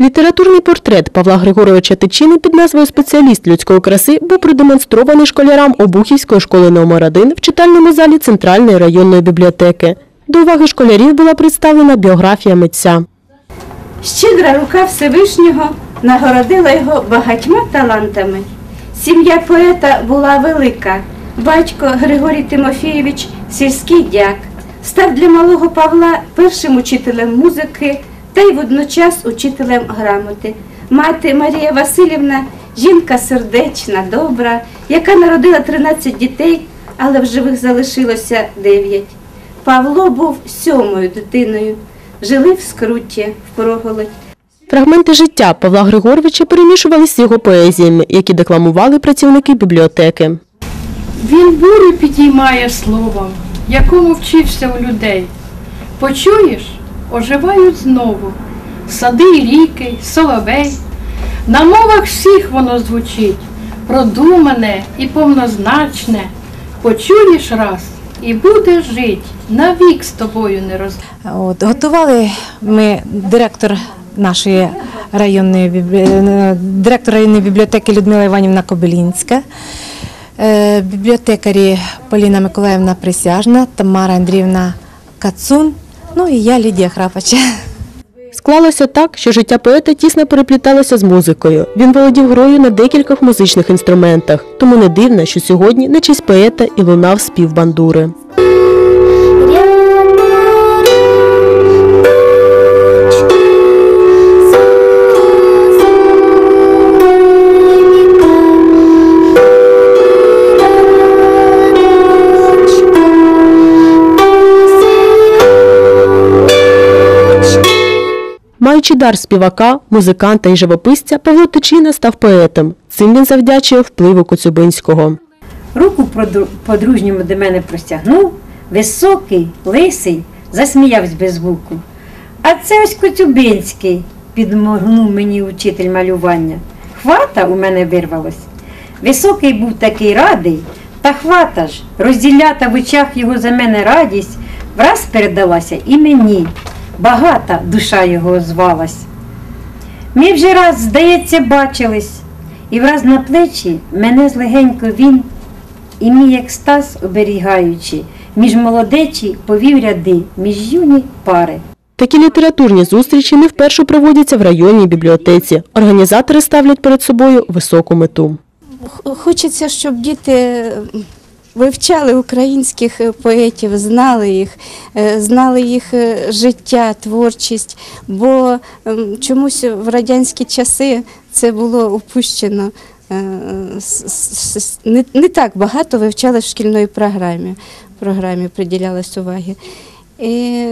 Літературний портрет Павла Григоровича Тичини під назвою Спеціаліст людської краси був продемонстрований школярам Обухівської школи номер 1 в читальному залі Центральної районної бібліотеки. До уваги школярів була представлена біографія митця. Щедра рука Всевишнього нагородила його багатьма талантами. Сім'я поета була велика. Батько Григорій Тимофійович, сільський дяк, став для малого Павла першим учителем музики та й водночас учителем грамоти. Мати Марія Васильівна жінка сердечна, добра, яка народила 13 дітей, але в живих залишилося 9. Павло був сьомою дитиною. Жили в скруті, в проголодь. Фрагменти життя Павла Григоровича перемішувалися з його поезіями, які декламували працівники бібліотеки. Він бурю підіймає словом, якому вчився у людей. Почуєш, оживають знову сади і ріки, соловей. На мовах всіх воно звучить, продумане і повнозначне. Почуєш раз і будеш жить, навік з тобою не роз... От, готували ми директор нашої районної е, директор районної бібліотеки Людмила Іванівна Кобилінська, е, бібліотекарі Поліна Миколаївна Присяжна, Тамара Андріївна Кацун, ну і я Лідія Храпач. Склалося так, що життя поета тісно перепліталося з музикою. Він володів грою на декількох музичних інструментах, тому не дивно, що сьогодні на честь поета і лунав спів бандури. Маючи дар співака, музиканта і живописця, Павло Тичина став поетом. Цим він завдячує впливу Коцюбинського. Руку по-дружньому до мене простягнув, високий, лисий, засміявсь без звуку. А це ось Коцюбинський, підморгнув мені учитель малювання. Хвата у мене вирвалось. Високий був такий радий, та хвата ж, розділята в очах його за мене радість, враз передалася і мені. Багата душа його озвалась. Ми вже раз, здається, бачились, і враз на плечі мене злегенько він, і мій екстаз оберігаючи, між молодечі повів ряди, між юні пари. Такі літературні зустрічі не вперше проводяться в районній бібліотеці. Організатори ставлять перед собою високу мету. Хочеться, щоб діти вивчали українських е, поетів, знали їх, е, знали їх е, життя, творчість, бо ем, чомусь в радянські часи це було Не, не так багато вивчали в шкільної програмі, програмі приділялось уваги. І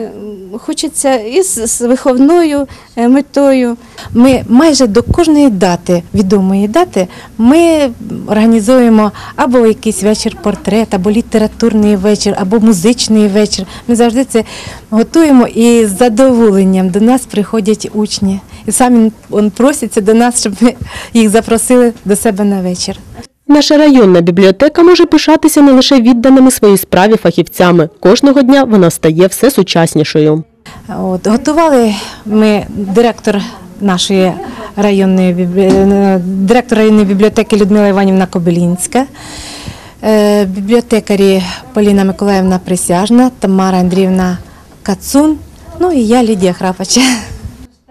хочеться і з, з виховною е, метою. Ми майже до кожної дати, відомої дати, ми організуємо або якийсь вечір портрет, або літературний вечір, або музичний вечір. Ми завжди це готуємо і з задоволенням до нас приходять учні. І самі он просяться до нас, щоб ми їх запросили до себе на вечір. Наша районна бібліотека може пишатися не лише відданими своїй справі фахівцями. Кожного дня вона стає все сучаснішою. От, готували ми директор нашої районної е, директор районної бібліотеки Людмила Іванівна Кобилінська, е, бібліотекарі Поліна Миколаївна Присяжна, Тамара Андріївна Кацун, ну і я Лідія Храпач.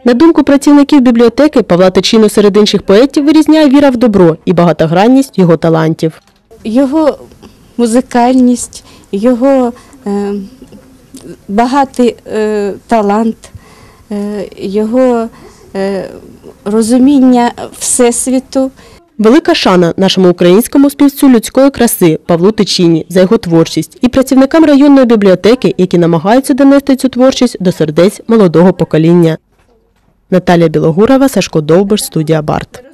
На думку працівників бібліотеки, Павла Тичину серед інших поетів вирізняє віра в добро і багатогранність його талантів. його музикальність, його е, багатий е, талант, е, його е, розуміння Всесвіту. Велика шана нашому українському співцю людської краси Павлу Тичині за його творчість і працівникам районної бібліотеки, які намагаються донести цю творчість до сердець молодого покоління. Наталія Білогурова, Сашко Довбиш, студія Барт.